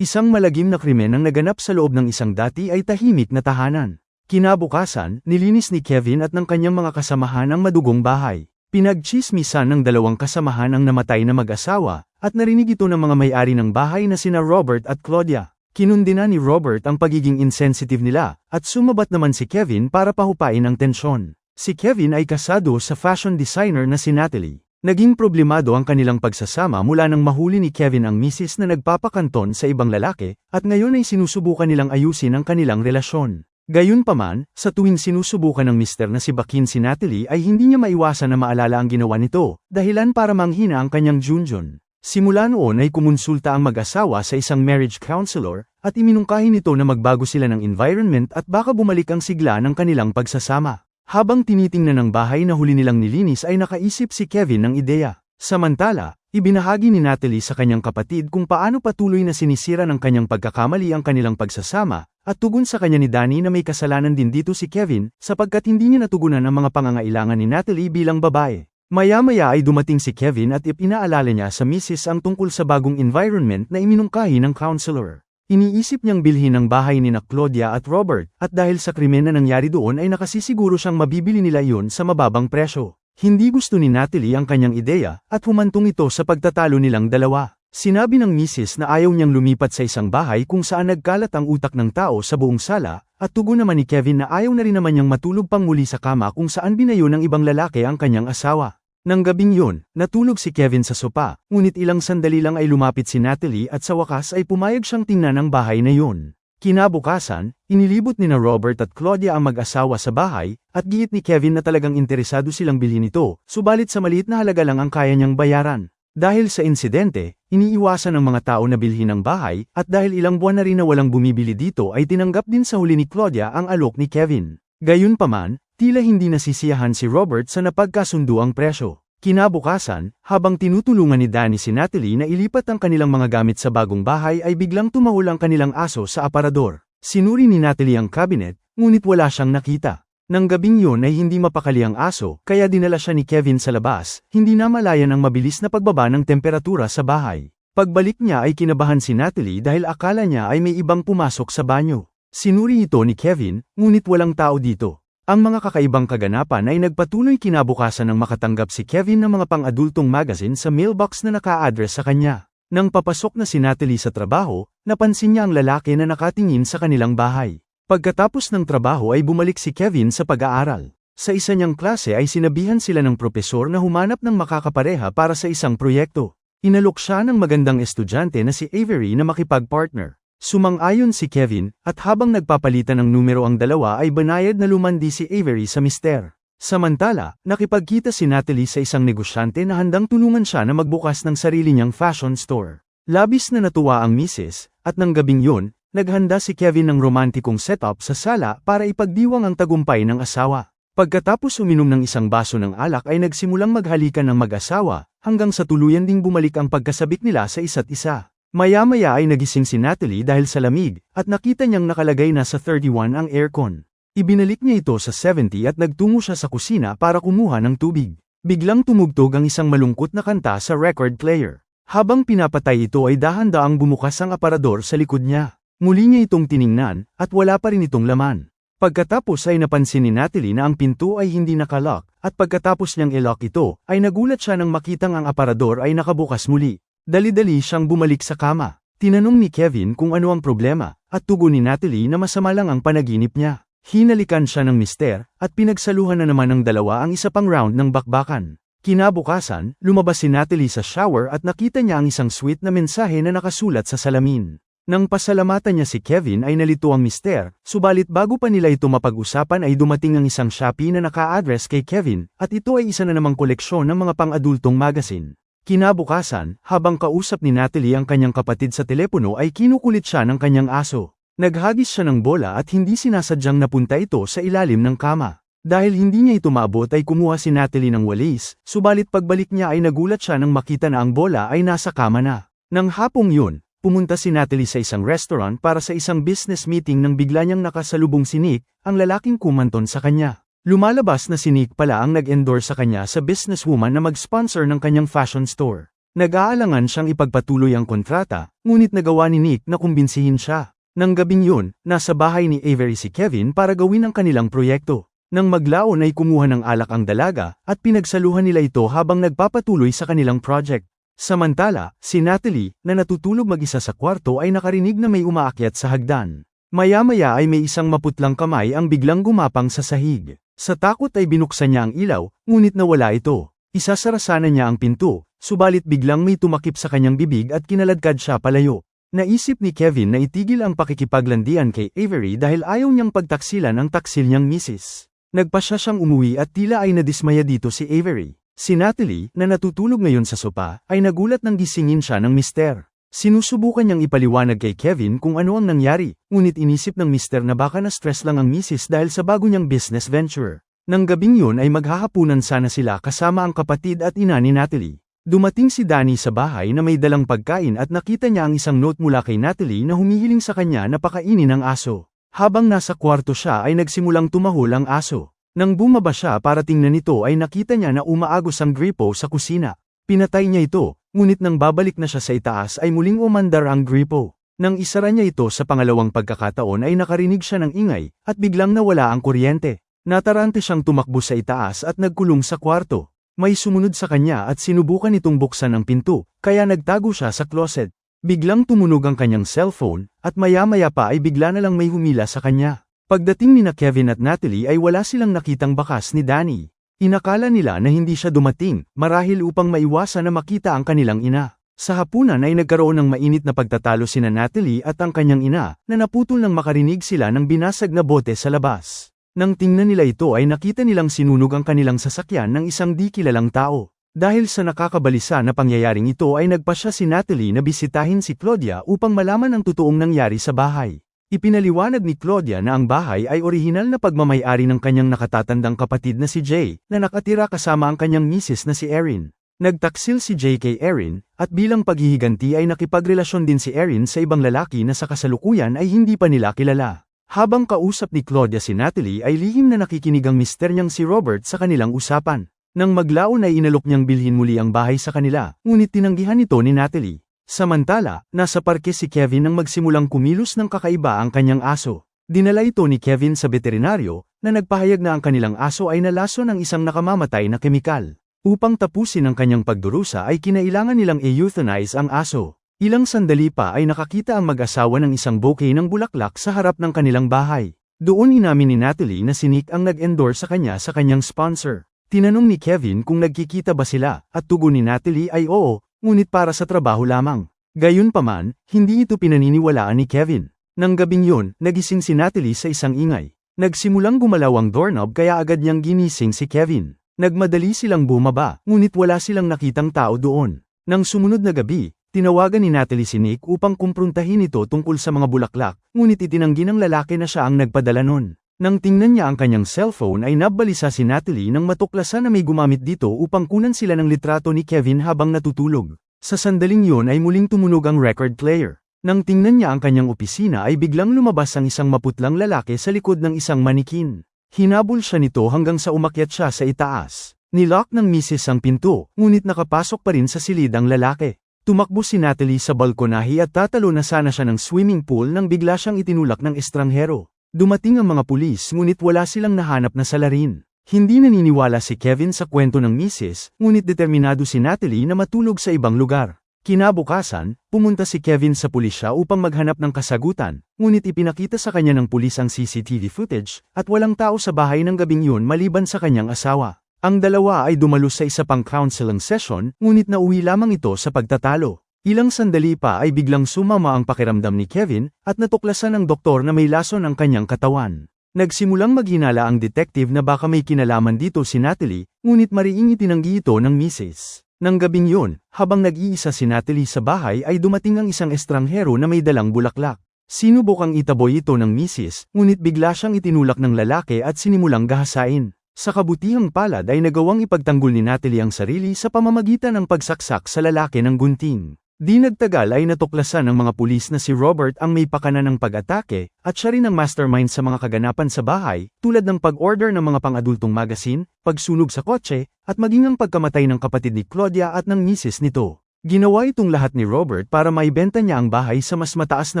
Isang malagim na krimen ang naganap sa loob ng isang dati ay tahimik na tahanan. Kinabukasan, nilinis ni Kevin at ng kanyang mga kasamahan ang madugong bahay. Pinagchismisan ng dalawang kasamahan ang namatay na mag-asawa, at narinig ito ng mga may-ari ng bahay na sina Robert at Claudia. Kinundina ni Robert ang pagiging insensitive nila, at sumabat naman si Kevin para pahupain ang tensyon. Si Kevin ay kasado sa fashion designer na si Natalie. Naging problemado ang kanilang pagsasama mula nang mahuli ni Kevin ang misis na nagpapakanton sa ibang lalaki, at ngayon ay sinusubukan nilang ayusin ang kanilang relasyon. Gayunpaman, sa tuwing sinusubukan ng mister na si Bakin si Natalie ay hindi niya maiwasan na maalala ang ginawa nito, dahilan para manghina ang kanyang Junjun. Simula noon ay kumonsulta ang mag-asawa sa isang marriage counselor, at iminungkahi nito na magbago sila ng environment at baka bumalik ang sigla ng kanilang pagsasama. Habang tinitingnan ng bahay na huli nilang nilinis ay nakaisip si Kevin ng ideya. Samantala, ibinahagi ni Natalie sa kanyang kapatid kung paano patuloy na sinisira ng kanyang pagkakamali ang kanilang pagsasama, at tugon sa kanya ni Danny na may kasalanan din dito si Kevin, sapagkat hindi niya natugunan ang mga pangangailangan ni Natalie bilang babae. Maya-maya ay dumating si Kevin at ipinaalala niya sa misis ang tungkol sa bagong environment na iminungkahi ng counselor. Iniisip niyang bilhin ang bahay ni na Claudia at Robert, at dahil sa krimen na nangyari doon ay nakasisiguro siyang mabibili nila iyon sa mababang presyo. Hindi gusto ni Natalie ang kanyang ideya, at humantong ito sa pagtatalo nilang dalawa. Sinabi ng misis na ayaw niyang lumipat sa isang bahay kung saan nagkalat ang utak ng tao sa buong sala, at tugon naman ni Kevin na ayaw na rin naman niyang matulog pang muli sa kama kung saan binayo ng ibang lalaki ang kanyang asawa. Nang gabing yun, natulog si Kevin sa sopa, ngunit ilang sandali lang ay lumapit si Natalie at sa wakas ay pumayag siyang tingnan ang bahay na yun. Kinabukasan, inilibot ni na Robert at Claudia ang mag-asawa sa bahay, at giit ni Kevin na talagang interesado silang bilhin ito, subalit sa maliit na halaga lang ang kaya niyang bayaran. Dahil sa insidente, iniiwasan ng mga tao na bilhin ang bahay, at dahil ilang buwan na rin na walang bumibili dito ay tinanggap din sa huli ni Claudia ang alok ni Kevin. Gayunpaman, Tila hindi nasisiyahan si Robert sa napagkasundo ang presyo. Kinabukasan, habang tinutulungan ni Danny si Natalie na ilipat ang kanilang mga gamit sa bagong bahay ay biglang tumahol ang kanilang aso sa aparador. Sinuri ni Natalie ang cabinet, ngunit wala siyang nakita. Nang gabing yun ay hindi mapakali ang aso, kaya dinala siya ni Kevin sa labas, hindi na malayan ang mabilis na pagbaba ng temperatura sa bahay. Pagbalik niya ay kinabahan si Natalie dahil akala niya ay may ibang pumasok sa banyo. Sinuri ito ni Kevin, ngunit walang tao dito. Ang mga kakaibang kaganapan ay nagpatuloy kinabukasan ng makatanggap si Kevin ng mga pang-adultong magazine sa mailbox na naka-address sa kanya. Nang papasok na si Natalie sa trabaho, napansin niya ang lalaki na nakatingin sa kanilang bahay. Pagkatapos ng trabaho ay bumalik si Kevin sa pag-aaral. Sa isa niyang klase ay sinabihan sila ng propesor na humanap ng makakapareha para sa isang proyekto. Inalok siya ng magandang estudyante na si Avery na makipag-partner. Sumang-ayon si Kevin, at habang nagpapalitan ng numero ang dalawa ay banayad na lumandi si Avery sa mister. Samantala, nakipagkita si Natalie sa isang negosyante na handang tulungan siya na magbukas ng sarili niyang fashion store. Labis na natuwa ang misis, at nang gabing yun, naghanda si Kevin ng romantikong setup sa sala para ipagdiwang ang tagumpay ng asawa. Pagkatapos uminom ng isang baso ng alak ay nagsimulang maghalikan ng mag-asawa, hanggang sa tuluyan ding bumalik ang pagkasabik nila sa isa't isa. Maya-maya ay nagising si Natalie dahil sa lamig, at nakita niyang nakalagay na sa 31 ang aircon. Ibinalik niya ito sa 70 at nagtungo siya sa kusina para kumuha ng tubig. Biglang tumugtog ang isang malungkot na kanta sa record player. Habang pinapatay ito ay dahan-daang bumukas ang aparador sa likod niya. Muli niya itong tiningnan, at wala pa rin itong laman. Pagkatapos ay napansin ni Natalie na ang pinto ay hindi nakalock, at pagkatapos niyang ilock ito, ay nagulat siya nang makitang ang aparador ay nakabukas muli. Dali-dali siyang bumalik sa kama. Tinanong ni Kevin kung ano ang problema, at tugon ni Natalie na masama lang ang panaginip niya. Hinalikan siya ng mister, at pinagsaluhan na naman ng dalawa ang isa pang round ng bakbakan. Kinabukasan, lumabas si Natalie sa shower at nakita niya ang isang sweet na mensahe na nakasulat sa salamin. Nang pasalamatan niya si Kevin ay nalito ang mister, subalit bago pa nila ito mapag-usapan ay dumating ang isang Shopee na naka-address kay Kevin, at ito ay isa na namang koleksyon ng mga pang-adultong magazine. Kinabukasan, habang kausap ni Natalie ang kanyang kapatid sa telepono ay kinukulit siya ng kanyang aso. Naghagis siya ng bola at hindi sinasadyang napunta ito sa ilalim ng kama. Dahil hindi niya ito maabot ay kumuha si Natalie ng walis, subalit pagbalik niya ay nagulat siya nang makita na ang bola ay nasa kama na. Nang hapong yun, pumunta si Natalie sa isang restaurant para sa isang business meeting nang bigla niyang nakasalubong si Nick, ang lalaking kumanton sa kanya. Lumalabas na si Nick pala ang nag-endorse sa kanya sa businesswoman na mag-sponsor ng kanyang fashion store. Nag-aalangan siyang ipagpatuloy ang kontrata, ngunit nagawa ni Nick na kumbinsihin siya. Nang gabing yun, nasa bahay ni Avery si Kevin para gawin ang kanilang proyekto. Nang maglaon ay kumuha ng alak ang dalaga, at pinagsaluhan nila ito habang nagpapatuloy sa kanilang project. Samantala, si Natalie, na natutulog mag-isa sa kwarto ay nakarinig na may umaakyat sa hagdan. Maya-maya ay may isang maputlang kamay ang biglang gumapang sa sahig. Sa takot ay binuksan niya ang ilaw, ngunit nawala ito. Isasara sana niya ang pinto, subalit biglang may tumakip sa kanyang bibig at kinaladkad siya palayo. Naisip ni Kevin na itigil ang pakikipaglandian kay Avery dahil ayaw niyang pagtaksilan ang taksil niyang misis. Nagpasya siyang umuwi at tila ay nadismaya dito si Avery. Si Natalie, na natutulog ngayon sa sopa, ay nagulat nang gisingin siya ng mister. Sinusubukan niyang ipaliwanag kay Kevin kung ano ang nangyari, ngunit inisip ng mister na baka na-stress lang ang misis dahil sa bago niyang business venture. Nang gabing yun ay maghahapunan sana sila kasama ang kapatid at ina ni Natalie. Dumating si Danny sa bahay na may dalang pagkain at nakita niya ang isang note mula kay Natalie na humihiling sa kanya na pakainin ang aso. Habang nasa kwarto siya ay nagsimulang tumahol ang aso. Nang bumaba siya para tingnan ito ay nakita niya na umaagos ang gripo sa kusina. Pinatay niya ito, ngunit nang babalik na siya sa itaas ay muling umandar ang gripo. Nang isara niya ito sa pangalawang pagkakataon ay nakarinig siya ng ingay, at biglang nawala ang kuryente. Natarante siyang tumakbo sa itaas at nagkulong sa kwarto. May sumunod sa kanya at sinubukan itong buksan ang pinto, kaya nagtago siya sa closet. Biglang tumunog ang kanyang cellphone, at maya-maya pa ay bigla na lang may humila sa kanya. Pagdating ni na Kevin at Natalie ay wala silang nakitang bakas ni Danny. Inakala nila na hindi siya dumating, marahil upang maiwasan na makita ang kanilang ina. Sa hapunan ay nagkaroon ng mainit na pagtatalo sina Natalie at ang kanyang ina, na naputol nang makarinig sila ng binasag na bote sa labas. Nang tingnan nila ito ay nakita nilang sinunog ang kanilang sasakyan ng isang di kilalang tao. Dahil sa nakakabalisa na pangyayaring ito ay nagpasya si Natalie na bisitahin si Claudia upang malaman ang totoong nangyari sa bahay. Ipinaliwanag ni Claudia na ang bahay ay orihinal na pagmamayari ng kanyang nakatatandang kapatid na si Jay, na nakatira kasama ang kanyang misis na si Erin. Nagtaksil si Jay kay Erin, at bilang paghihiganti ay nakipagrelasyon din si Erin sa ibang lalaki na sa kasalukuyan ay hindi pa nila kilala. Habang kausap ni Claudia si Natalie ay lihim na nakikinig ang mister niyang si Robert sa kanilang usapan. Nang maglaon ay inalok niyang bilhin muli ang bahay sa kanila, ngunit tinanggihan ito ni Natalie. Samantala, nasa parke si Kevin nang magsimulang kumilos ng kakaiba ang kanyang aso. Dinala ito ni Kevin sa veterinaryo, na nagpahayag na ang kanilang aso ay nalaso ng isang nakamamatay na kemikal. Upang tapusin ang kanyang pagdurusa ay kinailangan nilang i-euthanize ang aso. Ilang sandali pa ay nakakita ang mag-asawa ng isang bouquet ng bulaklak sa harap ng kanilang bahay. Doon inamin ni Natalie na si Nick ang nag-endorse sa kanya sa kanyang sponsor. Tinanong ni Kevin kung nagkikita ba sila, at tugon ni Natalie ay oo, ngunit para sa trabaho lamang. Gayunpaman, hindi ito pinaniniwalaan ni Kevin. Nang gabing yun, nagising si Natalie sa isang ingay. Nagsimulang gumalaw ang doorknob kaya agad niyang ginising si Kevin. Nagmadali silang bumaba, ngunit wala silang nakitang tao doon. Nang sumunod na gabi, tinawagan ni Natalie si Nick upang kumprontahin ito tungkol sa mga bulaklak, ngunit itinanggi ng lalaki na siya ang nagpadala nun. Nang tingnan niya ang kanyang cellphone ay nabalisa si Natalie nang matuklasan na may gumamit dito upang kunan sila ng litrato ni Kevin habang natutulog. Sa sandaling yun ay muling tumunog ang record player. Nang tingnan niya ang kanyang opisina ay biglang lumabas ang isang maputlang lalaki sa likod ng isang manikin. Hinabol siya nito hanggang sa umakyat siya sa itaas. Nilock ng misis ang pinto, ngunit nakapasok pa rin sa silid ang lalaki. Tumakbo si Natalie sa balkonahi at tatalo na sana siya ng swimming pool nang bigla siyang itinulak ng estranghero. Dumating ang mga pulis ngunit wala silang nahanap na salarin. Hindi naniniwala si Kevin sa kwento ng misis, ngunit determinado si Natalie na matulog sa ibang lugar. Kinabukasan, pumunta si Kevin sa pulisya upang maghanap ng kasagutan, ngunit ipinakita sa kanya ng pulis ang CCTV footage, at walang tao sa bahay ng gabing yun maliban sa kanyang asawa. Ang dalawa ay dumalo sa isa pang counseling session, ngunit nauwi lamang ito sa pagtatalo. Ilang sandali pa ay biglang sumama ang pakiramdam ni Kevin at natuklasan ng doktor na may lason ang kanyang katawan. Nagsimulang maghinala ang detective na baka may kinalaman dito si Natalie, ngunit mariing itinanggi ito ng misis. Nang gabing yun, habang nag-iisa si Natalie sa bahay ay dumating ang isang estranghero na may dalang bulaklak. Sinubukang itaboy ito ng misis, ngunit bigla siyang itinulak ng lalaki at sinimulang gahasain. Sa kabutihang palad ay nagawang ipagtanggol ni Natalie ang sarili sa pamamagitan ng pagsaksak sa lalaki ng gunting. Di nagtagal ay natuklasan ng mga pulis na si Robert ang may pakana ng pag-atake, at siya rin ang mastermind sa mga kaganapan sa bahay, tulad ng pag-order ng mga pang-adultong magasin, pagsunog sa kotse, at maging ang pagkamatay ng kapatid ni Claudia at ng misis nito. Ginawa itong lahat ni Robert para maibenta niya ang bahay sa mas mataas na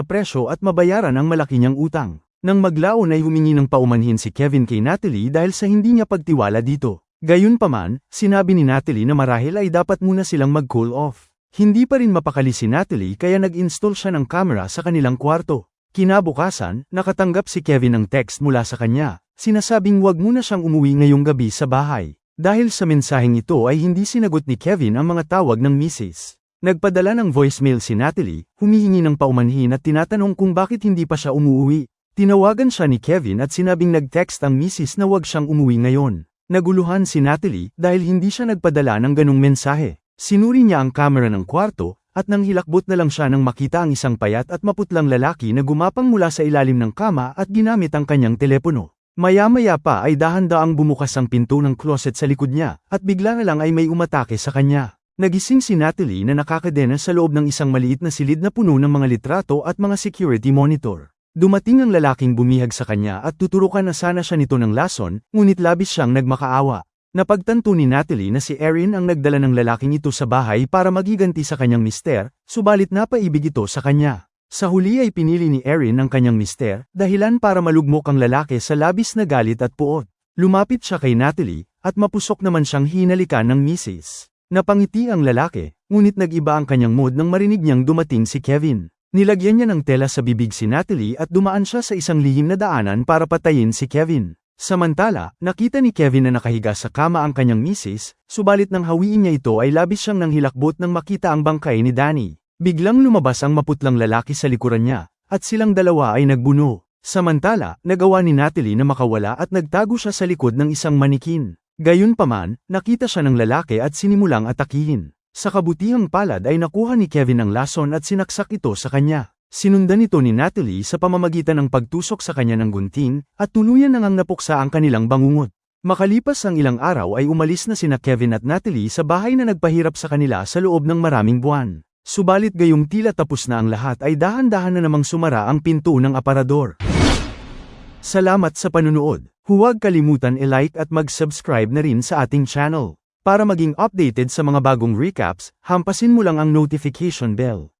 presyo at mabayaran ang malaki niyang utang. Nang maglaon ay humingi ng paumanhin si Kevin kay Natalie dahil sa hindi niya pagtiwala dito. Gayunpaman, sinabi ni Natalie na marahil ay dapat muna silang mag-cool off. Hindi pa rin mapakali si Natalie kaya nag-install siya ng camera sa kanilang kwarto. Kinabukasan, nakatanggap si Kevin ng text mula sa kanya. Sinasabing wag muna siyang umuwi ngayong gabi sa bahay. Dahil sa mensaheng ito ay hindi sinagot ni Kevin ang mga tawag ng misis. Nagpadala ng voicemail si Natalie, humihingi ng paumanhin at tinatanong kung bakit hindi pa siya umuwi. Tinawagan siya ni Kevin at sinabing nag-text ang misis na wag siyang umuwi ngayon. Naguluhan si Natalie dahil hindi siya nagpadala ng ganong mensahe. Sinuri niya ang kamera ng kwarto, at nang hilakbot na lang siya nang makita ang isang payat at maputlang lalaki na gumapang mula sa ilalim ng kama at ginamit ang kanyang telepono. Maya-maya pa ay dahan-daang bumukas ang pinto ng closet sa likod niya, at bigla na lang ay may umatake sa kanya. Nagising si Natalie na nakakadena sa loob ng isang maliit na silid na puno ng mga litrato at mga security monitor. Dumating ang lalaking bumihag sa kanya at tuturukan na sana siya nito ng lason, ngunit labis siyang nagmakaawa. Napagtanto ni Natalie na si Erin ang nagdala ng lalaking ito sa bahay para magiganti sa kanyang mister, subalit napaibig ito sa kanya. Sa huli ay pinili ni Erin ang kanyang mister, dahilan para malugmok ang lalaki sa labis na galit at puot. Lumapit siya kay Natalie, at mapusok naman siyang hinalikan ng misis. Napangiti ang lalaki, ngunit nag-iba ang kanyang mood nang marinig niyang dumating si Kevin. Nilagyan niya ng tela sa bibig si Natalie at dumaan siya sa isang lihim na daanan para patayin si Kevin. Samantala, nakita ni Kevin na nakahiga sa kama ang kanyang misis, subalit nang hawiin niya ito ay labis siyang nang hilakbot nang makita ang bangkay ni Danny. Biglang lumabas ang maputlang lalaki sa likuran niya, at silang dalawa ay nagbuno. Samantala, nagawa ni Natalie na makawala at nagtago siya sa likod ng isang manikin. Gayunpaman, nakita siya ng lalaki at sinimulang atakihin. Sa kabutihang palad ay nakuha ni Kevin ang lason at sinaksak ito sa kanya. Sinundan ito ni Natalie sa pamamagitan ng pagtusok sa kanya ng gunting, at tuluyan nang napuksa ang kanilang bangungot. Makalipas ang ilang araw ay umalis na sina Kevin at Natalie sa bahay na nagpahirap sa kanila sa loob ng maraming buwan. Subalit gayong tila tapos na ang lahat ay dahan-dahan na namang sumara ang pinto ng aparador. Salamat sa panunood. Huwag kalimutan i-like at mag-subscribe na rin sa ating channel. Para maging updated sa mga bagong recaps, hampasin mo lang ang notification bell.